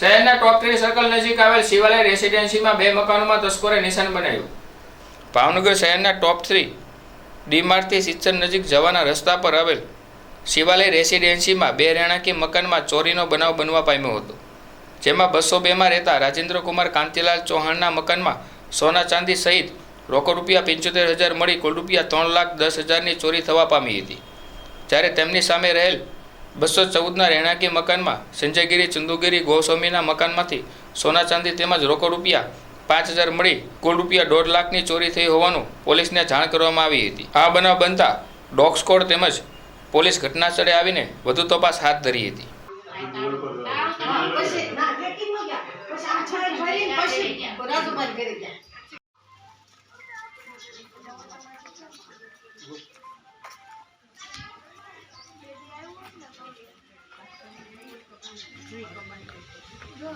શહેરના top three circle નજીક આવેલ શિવાલય રેસિડેન્સીમાં બે મકાનોમાં તસ્કરે નિશાન બનાવ્યું. ભાવનગર શહેરના ટોપ થ્રી ડીમાર્ટથી સિત્સર નજીક જવાના રસ્તા પર આવેલ શિવાલય રેસિડેન્સીમાં બે રહેણાંકી મકાનમાં ચોરીનો બનાવ બનવા પામ્યો હતો. જેમાં બસો બેમાં રહેતા રાજેન્દ્રકુમાર કાંતિલાલ ચૌહાણના મકાનમાં સોના ચાંદી સહિત રોકડ રૂપિયા પંચોતેર હજાર મળી કુલ રૂપિયા ત્રણ લાખ દસ હજારની ચોરી થવા પામી હતી. જ્યારે તેમની સામે રહેલ બસો ચૌદના રહેણાંકી મકાનમાં, સંજયગીરી, ચંદુગીરી, ગોસ્વામીના મકાનમાંથી સોના ચાંદી તેમજ રોકડ રૂપિયા પાંચ હજાર મળી કુલ રૂપિયા દોઢ લાખની ચોરી થઈ હોવાનું પોલીસને જાણ કરવામાં આવી હતી. આ બનાવ બનતા ડોગ સ્કોડ તેમજ પોલીસ ઘટના સ્થળે આવીને વધુ તપાસ હાથ ધરી હતી. પછી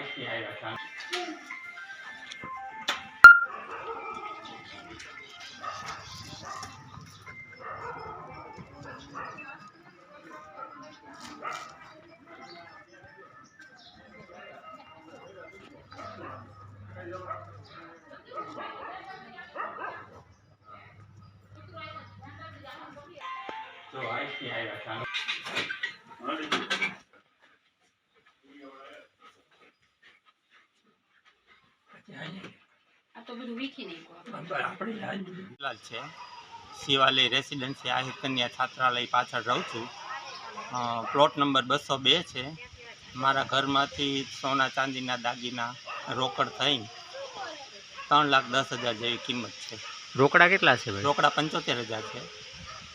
આવ્યા છે. જો અહીંથી આવ્યા છે. લાલ છે. શિવાલય રેસિડેન્સી આહિર કન્યા છાત્રાલય પાછળ રહું છું. પ્લોટ નંબર બસો બે છે. મારા ઘરમાંથી સોના ચાંદીના દાગીના રોકડ થઈને ત્રણ લાખ દસ હજાર જેવી કિંમત છે. રોકડા કેટલા છે ભાઈ? રોકડા પંચોતેર હજાર છે.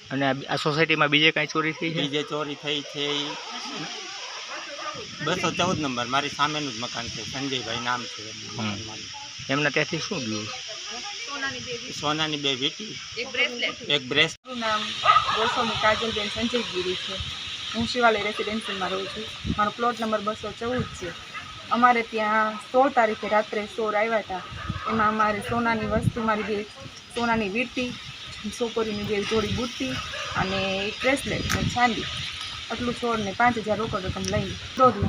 અને આ- સોસાયટીમાં બીજે કાંઈ ચોરી થઈ છે? બીજે ચોરી થઈ છે. બસો ચૌદ નંબર મારી સામેનું જ મકાન છે. સંજયભાઈ નામ છે. એમના ત્યાંથી શું ગયું? સોનાની બે વીટી. એક બ્રેસ નામ ગોસ્વામી કાજલબેન સંજયગીરી છે. હું શિવાલય રેસિડેન્સીમાં રહું છું. મારો પ્લોટ નંબર બસો ચૌદ છે. અમારે ત્યાં સોળ તારીખે રાત્રે સોર આવ્યા હતા. એમાં અમારે સોનાની વસ્તુ મારી બે સોનાની વીંટી છોકરીની બે જોડી બુટ્ટી અને એક બ્રેસલેટ અને ચાંદી આટલું સોળ ને પાંચ હજાર રોકડ રકમ લઈને દોઢ